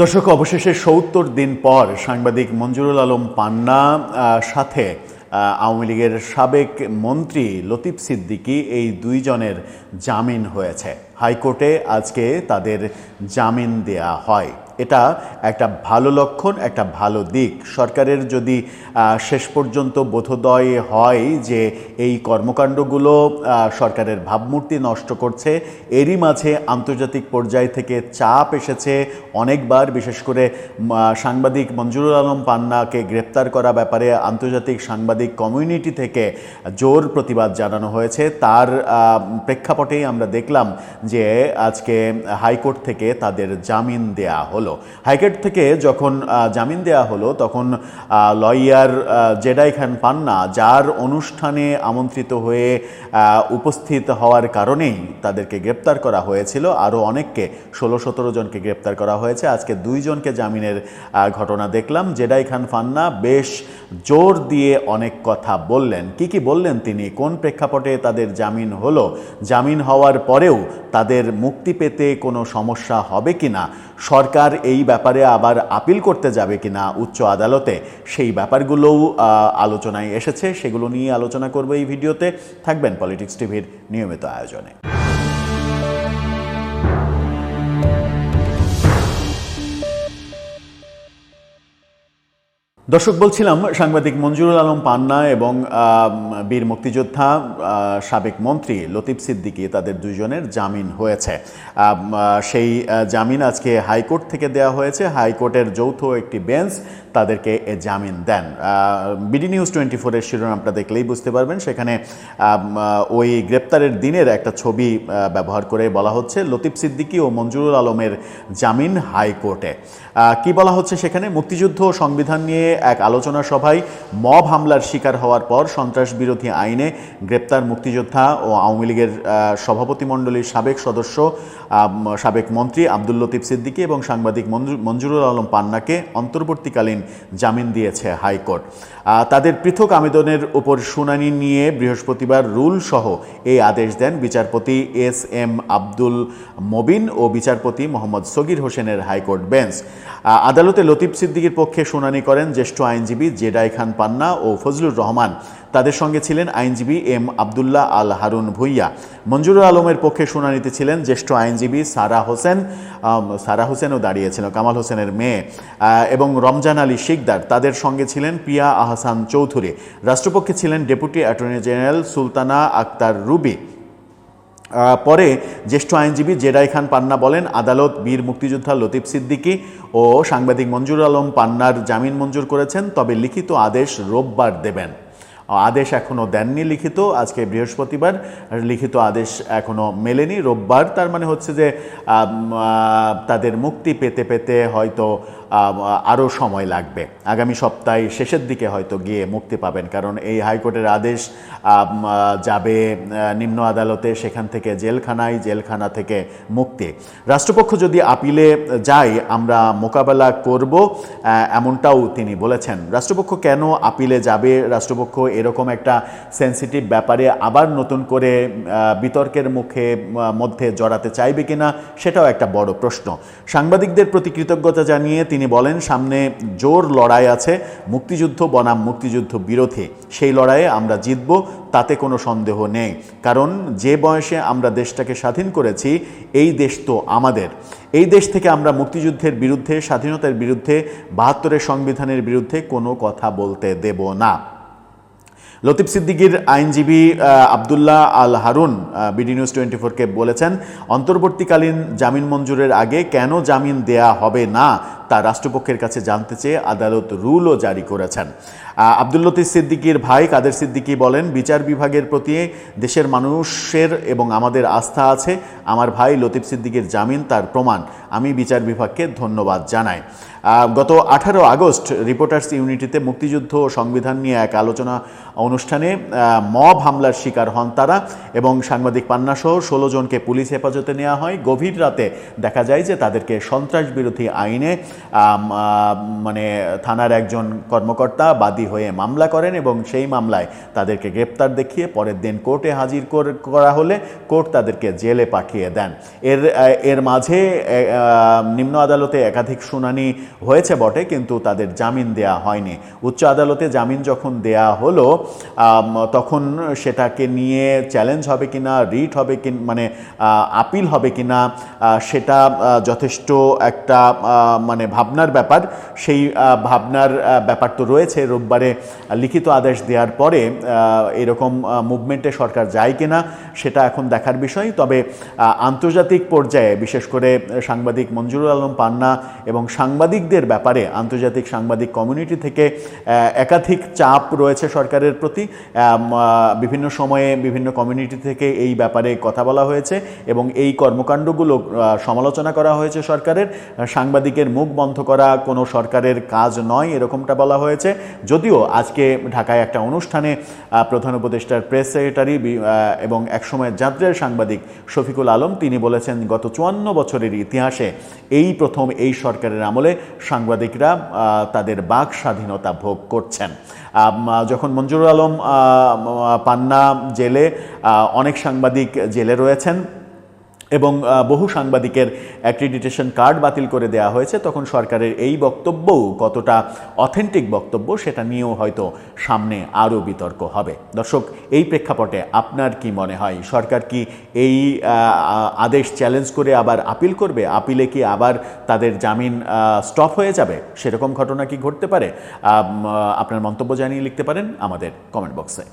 দর্শক, অবশেষে সত্তর দিন পর সাংবাদিক মঞ্জুরুল আলম পান্না সাথে আওয়ামী লীগের সাবেক মন্ত্রী লতিফ সিদ্দিকি এই দুইজনের জামিন হয়েছে। হাইকোর্টে আজকে তাদের জামিন দেয়া হয়। এটা একটা ভালো লক্ষণ, একটা ভালো দিক। সরকারের যদি শেষ পর্যন্ত বোধোদয় হয় যে এই কর্মকাণ্ডগুলো সরকারের ভাবমূর্তি নষ্ট করছে, এরই মাঝে আন্তর্জাতিক পর্যায় থেকে চাপ এসেছে অনেকবার, বিশেষ করে সাংবাদিক মঞ্জুরুল আলম পান্নাকে গ্রেপ্তার করা ব্যাপারে আন্তর্জাতিক সাংবাদিক কমিউনিটি থেকে জোর প্রতিবাদ জানানো হয়েছে। তার প্রেক্ষাপটেই আমরা দেখলাম যে আজকে হাইকোর্ট থেকে তাদের জামিন দেয়া হলো। হাইকোর্ট থেকে যখন জামিন দেয়া হলো, তখন লয়ার জেডাই খান পান্না, যার অনুষ্ঠানে আমন্ত্রিত হয়ে উপস্থিত হওয়ার কারণেই তাদেরকে গ্রেপ্তার করা হয়েছিল। আরও অনেককে, ষোলো সতেরো জনকে গ্রেপ্তার করা হয়েছে। আজকে দুইজনকে জামিনের ঘটনা দেখলাম। জেডাই খান পান্না বেশ জোর দিয়ে অনেক কথা বললেন। কি কি বললেন তিনি? কোন প্রেক্ষাপটে তাদের জামিন হলো? জামিন হওয়ার পরেও তাদের মুক্তি পেতে কোনো সমস্যা হবে কিনা? সরকার এই ব্যাপারে আবার আপিল করতে যাবে কিনা উচ্চ আদালতে, সেই ব্যাপারগুলোও আলোচনায় এসেছে। সেগুলো নিয়ে আলোচনা করব এই ভিডিওতে। থাকবেন পলিটিক্স টিভির নিয়মিত আয়োজনে। দর্শক, বলছিলাম, সাংবাদিক মঞ্জুরুল আলম পান্না এবং বীর মুক্তিযোদ্ধা সাবেক মন্ত্রী লতিফ সিদ্দিকী তাদের দুজনের জামিন হয়েছে। সেই জামিন আজকে হাইকোর্ট থেকে দেওয়া হয়েছে। হাইকোর্টের যৌথ একটি বেঞ্চ তাদেরকে এ জামিন দেন। বিডি নিউজ টোয়েন্টি ফোরের শিরোনামটা দেখলেই বুঝতে পারবেন। সেখানে ওই গ্রেপ্তারের দিনের একটা ছবি ব্যবহার করে বলা হচ্ছে লতিফ সিদ্দিকি ও মঞ্জুরুল আলমের জামিন হাইকোর্টে। কি বলা হচ্ছে সেখানে? মুক্তিযুদ্ধ সংবিধান নিয়ে এক আলোচনা সভায় মব হামলার শিকার হওয়ার পর সন্ত্রাস বিরোধী আইনে গ্রেপ্তার মুক্তিযোদ্ধা ও আওয়ামী লীগের সভাপতিমণ্ডলীর সাবেক সদস্য সাবেক মন্ত্রী আব্দুল লতিফ সিদ্দিকী এবং সাংবাদিক মঞ্জুরুল আলম পান্নাকে অন্তর্বর্তীকালীন জামিন দিয়েছে হাইকোর্ট। তাদের পৃথক আবেদনের উপর শুনানি নিয়ে বৃহস্পতিবার রুল সহ এই আদেশ দেন বিচারপতি এস এম আব্দুল মবিন ও বিচারপতি মোহাম্মদ সগির হোসেনের হাইকোর্ট বেঞ্চ। আদালতে লতিফ সিদ্দিকীর পক্ষে শুনানি করেন জ্যেষ্ঠ আইনজীবী জেডাই খান পান্না ও ফজলুর রহমান। তাদের সঙ্গে ছিলেন আইনজীবী এম আবদুল্লাহ আল হারুন ভুইয়া। মঞ্জুরুল আলমের পক্ষে শুনানিতে ছিলেন জ্যেষ্ঠ আইনজীবী সারা হোসেন সারা হোসেনও দাঁড়িয়েছিল, কামাল হোসেনের মেয়ে। এবং রমজান আলী শিকদার, তাদের সঙ্গে ছিলেন প্রিয়া আহসান চৌধুরী। রাষ্ট্রপক্ষে ছিলেন deputy attorney general Sultana Akter Ruby. পরে জ্যেষ্ঠ আইনজীবী জেডাই খান পান্না বলেন, আদালত বীর মুক্তিযোদ্ধা লতিফ সিদ্দিকী ও সাংবাদিক মঞ্জুর আলম পান্নার জামিন মঞ্জুর করেছেন, তবে লিখিত আদেশ রোববার দেবেন। আদেশ এখনও দেননি লিখিত, আজকে বৃহস্পতিবার লিখিত আদেশ এখনও মেলেনি। রোববার তার মানে হচ্ছে যে তাদের মুক্তি পেতে পেতে হয়তো আরও সময় লাগবে। আগামী সপ্তাহে শেষের দিকে হয়তো গিয়ে মুক্তি পাবেন, কারণ এই হাইকোর্টের আদেশ যাবে নিম্ন আদালতে, সেখান থেকে জেলখানায়, জেলখানা থেকে মুক্তি। রাষ্ট্রপক্ষ যদি আপিলে যায়, আমরা মোকাবেলা করব এমনটাও তিনি বলেছেন। রাষ্ট্রপক্ষ কেন আপিলে যাবে? রাষ্ট্রপক্ষ এরকম একটা সেন্সিটিভ ব্যাপারে আবার নতুন করে বিতর্কের মুখে মধ্যে জড়াতে চাইবে কিনা সেটাও একটা বড় প্রশ্ন। সাংবাদিকদের প্রতি কৃতজ্ঞতা জানিয়ে তিনি বলেন, সামনে জোর লড়াই আছে, মুক্তিযুদ্ধ বনাম মুক্তিযুদ্ধ বিরোধী। সেই লড়াইয়ে আমরা জিতব, তাতে কোনো সন্দেহ নেই। কারণ যে বয়সে আমরা দেশটাকে স্বাধীন করেছি, এই দেশ তো আমাদের। এই দেশ থেকে আমরা মুক্তিযুদ্ধের বিরুদ্ধে, স্বাধীনতার বিরুদ্ধে, বাহাত্তরের সংবিধানের বিরুদ্ধে কোনো কথা বলতে দেব না। লতিফ সিদ্দিকির আইনজীবী Abdullah Al Harun BD news twenty ফোরকে বলেছেন, অন্তর্বর্তীকালীন জামিন মঞ্জুরের আগে কেন জামিন দেয়া হবে না? তা রাষ্ট্রপক্ষের কাছে জানতে চেয়ে আদালত রুলও জারি করেছেন। আহ, আব্দুল লতিফ সিদ্দিকীর ভাই কাদের সিদ্দিকি বলেন বিচার বিভাগের প্রতি দেশের মানুষের এবং আমাদের আস্থা আছে আমার ভাই লতিফ সিদ্দিকির জামিন তার প্রমাণ। আমি বিচার বিভাগকে ধন্যবাদ জানাই। গত আঠারো আগস্ট রিপোর্টার্স ইউনিটিতে মুক্তিযুদ্ধ ও সংবিধান নিয়ে এক আলোচনা অনুষ্ঠানে মব হামলার শিকার হন তারা এবং সাংবাদিক পান্নাসহ ষোলো জনকে পুলিশ হেফাজতে নেওয়া হয়। গভীর রাতে দেখা যায় যে তাদেরকে সন্ত্রাস বিরোধী আইনে মানে থানার একজন কর্মকর্তা বাদী হয়ে মামলা করেন এবং সেই মামলায় তাদেরকে গ্রেপ্তার দেখিয়ে পরের দিন কোর্টে হাজির করা হলে কোর্ট তাদেরকে জেলে পাঠিয়ে দেন। এর এর মাঝে নিম্ন আদালতে একাধিক শুনানি হয়েছে বটে কিন্তু তাদের জামিন দেয়া হয়নি। উচ্চ আদালতে জামিন যখন দেয়া হলো তখন সেটাকে নিয়ে চ্যালেঞ্জ হবে কিনা রিট হবে কি মানে আপিল হবে কিনা আহ, সেটা যথেষ্ট একটা আহ, মানে ভাবনার ব্যাপার, সেই ভাবনার ব্যাপার তো রয়েছে। রোববারে লিখিত আদেশ দেওয়ার পরে এরকম মুভমেন্টে সরকার যায় কিনা সেটা এখন দেখার বিষয়। তবে আন্তর্জাতিক পর্যায়ে বিশেষ করে সাংবাদিক মঞ্জুরুল আলম পান্না এবং সাংবাদিকদের ব্যাপারে আন্তর্জাতিক সাংবাদিক কমিউনিটি থেকে একাধিক চাপ রয়েছে সরকারের প্রতি। বিভিন্ন সময়ে বিভিন্ন কমিউনিটি থেকে এই ব্যাপারে কথা বলা হয়েছে এবং এই কর্মকাণ্ডগুলো সমালোচনা করা হয়েছে সরকারের। সাংবাদিকের মুখ বন্ধ করা কোনো সরকারের কাজ নয়, এরকমটা বলা হয়েছে। যদিও আজকে ঢাকায় একটা অনুষ্ঠানে প্রধান উপদেষ্টার প্রেস সেক্রেটারি এবং একসময় যাত্রের সাংবাদিক শফিকুল আলম, তিনি বলেছেন, গত চুয়ান্ন বছরের ইতিহাসে এই প্রথম এই সরকারের আমলে সাংবাদিকরা তাদের বাক স্বাধীনতা ভোগ করছেন। যখন মঞ্জুরুল আলম পান্না জেলে অনেক সাংবাদিক জেলে রয়েছেন এবং বহু সাংবাদিকের অ্যাক্রিডিটেশন কার্ড বাতিল করে দেওয়া হয়েছে। তখন সরকারের এই বক্তব্যও কতটা অথেন্টিক বক্তব্য সেটা নিয়েও হয়তো সামনে আরও বিতর্ক হবে। দর্শক, এই প্রেক্ষাপটে আপনার কি মনে হয়? সরকার কি এই আদেশ চ্যালেঞ্জ করে আবার আপিল করবে? আপিলে কি আবার তাদের জামিন স্টপ হয়ে যাবে? সেরকম ঘটনা কি ঘটতে পারে? আপনার মন্তব্য জানিয়ে লিখতে পারেন আমাদের কমেন্ট বক্সে